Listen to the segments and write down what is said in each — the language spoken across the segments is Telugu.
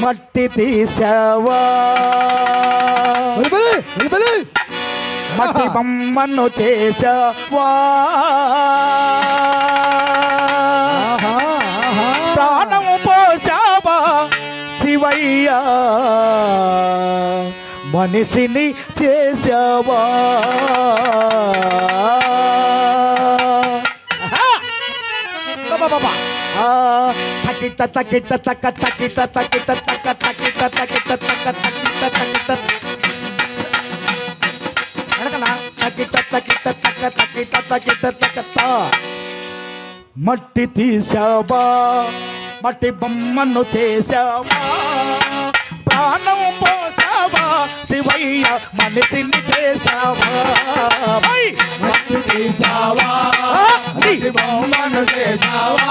మట్టి తీసావా. మట్టి బొమ్మను చేసావా. ప్రాణము పోసావా శివయ్య? మనిషిని చేసావా? తకిట తకిట తక తకిట తకిట తక తకిట తకిట తక తకిట తకిట వెనకనా? తకిట తకిట తక తకిట తకిట తక తా. మట్టి తీసావా మట్టి బొమ్మను చేసావా ప్రాణం పోసావా శివయ్య మనిషిని చేసావా హై! మట్టి తీసావా ఆ, మట్టి బొమ్మను చేసావా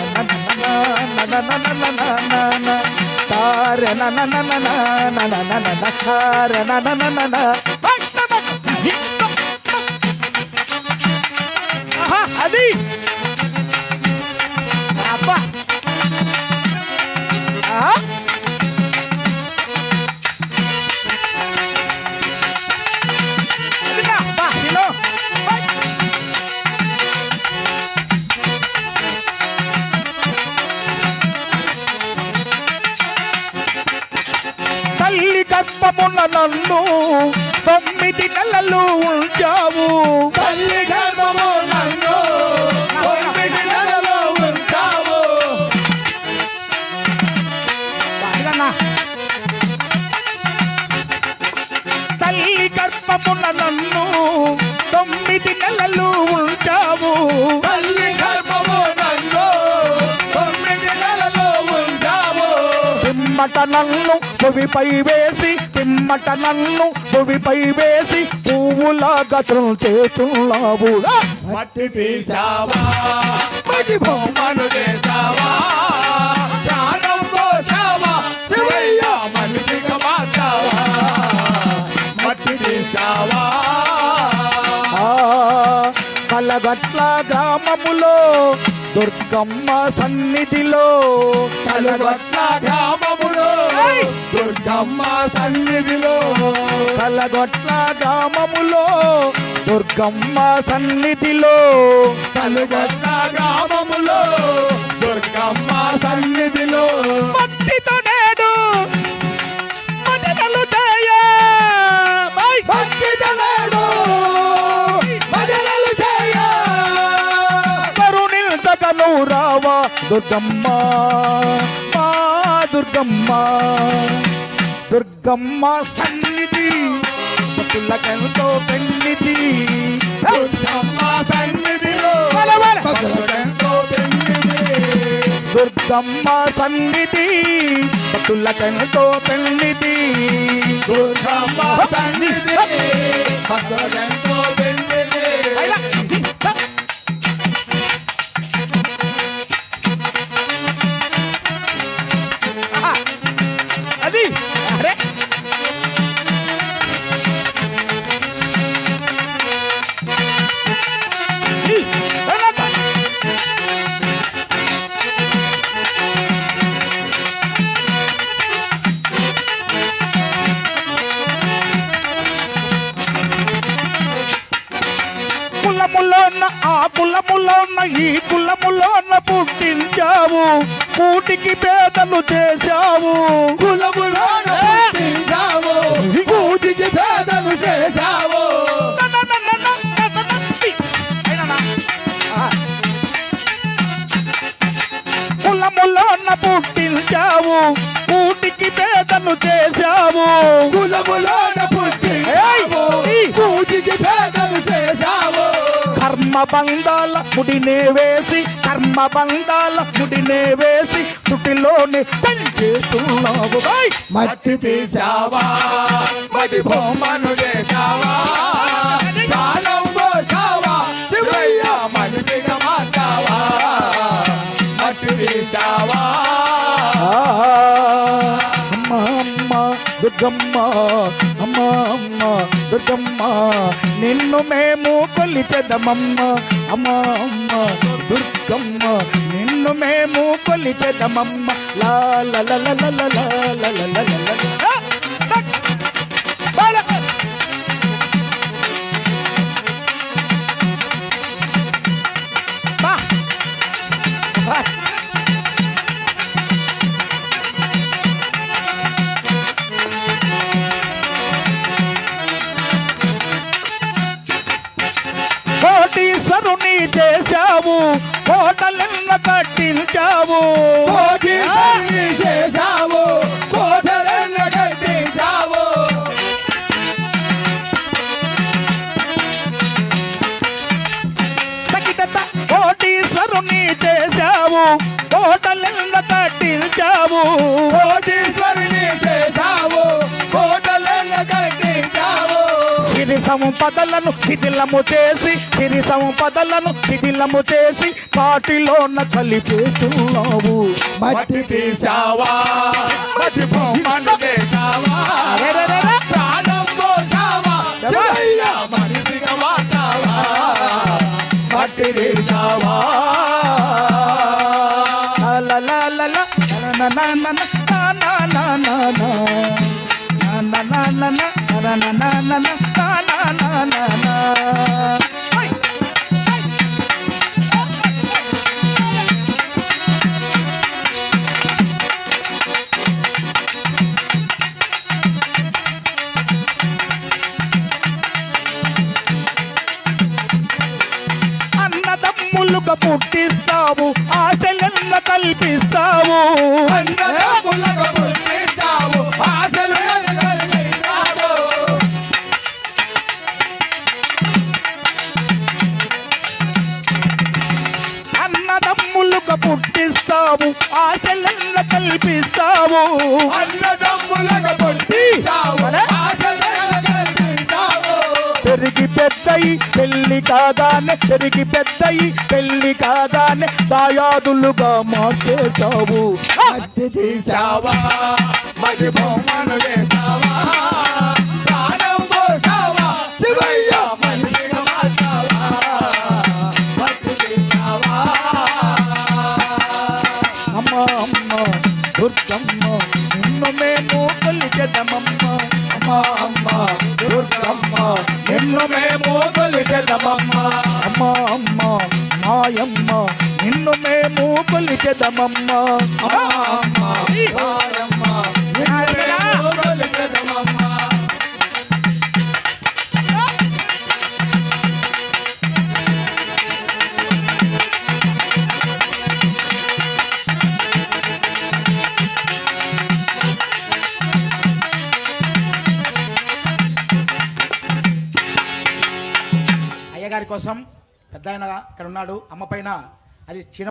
தார நன நன நன நன நன நன నెలలు ఉంచావు. తల్లి గర్భము నన్ను ఉంచావు? తల్లి గర్భమున నన్ను తొమ్మిది నెలలు ఉంచావు. తల్లి గర్భము నన్ను తొమ్మిది నెలలో ఉంచావు. పిమ్మట నన్ను భువిపై వేసి పిమ్మట నన్ను భువిపై వేసి పువ్వులాగా చేస్తున్నావు. ఆ! మట్టి తీసావా మట్టి బొమ్మను చేసావా ప్రాణం పోసావా శివయ్య. మనిషిగా మార్చావా? మట్టి తీసావా ఆ! కలగట్ల గ్రామములో దుర్గమ్మ సన్నిధిలో కలగట్ల గ్రామములో! దుర్గమ్మ సన్నిధిలో కలగొట్ల గ్రామములో దుర్గమ్మ సన్నిధిలో కలగట్ల గ్రామములో దుర్గమ్మ మా దుర్గమ్మ దుర్గమ్మ సన్నిధి భక్తులకెంతో పెన్నిధి దుర్గమ్మ సన్నిధిలో. దుర్గమ్మ సన్నిధి భక్తులకెంతో పెన్నిధి దుర్గమ్మ సన్నిధి పెన్నిధి. అయిలా. అది కులములోన ఆ కులములోన ఈ కులములోన పుట్టించావు. కూటికి పేదలు చేశావు. కులములోన పుట్టించావు. పేదలు చేశావు. కులములోన పుట్టించావు. కూటికి పేదలు చేశావు. కులములోన బంధాల ముడినే వేసి కర్మ బంధాల ముడినే వేసి తుటిలోనే పనిచేస్తున్నావు! మట్టి తీసావా మది బొమ్మను చేసావా ప్రాణం పోసావా శివయ్య మనిషిగా మార్చావా? మట్టి తీసావా ఆ, అమ్మ అమ్మ దుర్గమ్మ అమ్మ అమ్మ దుర్గమ్మ నిన్ను మేము కొలిచెదమమ్మ అమ్మ అమ్మ దుర్గమ్మ నిన్ను మేము కొలిచెదమమ్మ లా లా చేశావు? కోటలెన్న కట్టించావు. చేశావు. కోటీశ్వరుని చేశావు. కోటలెన్న కట్టించావు. కోటి సంపదలను శిథిలము చేసి సిరి సంపదలను శిథిలము చేసి కాటిలోన కలిపేస్తున్నావు మట్టి తీసావా మట్టి బొమ్మను చేసావా. ప్రాణం పోసావా మనిషిగా మార్చావా మట్టి తీసావా లా లా లా లా నా నా నా నా నా నా నా నా నా la la la la కల్పించావు పెరిగి పెద్దయి పెళ్ళి కాదానే పెరిగి పెద్దయి పెళ్ళి కాదానే దాయాదులుగా మార్చేసావు అద్దె చేసావా మరి బొమ్మను మాయమ్మ నిన్ను మేము కొలిచెదమమ్మ అయ్యగారి కోసం పెద్ద ఆయన ఇక్కడ ఉన్నాడు అమ్మ పైన అది చిన్న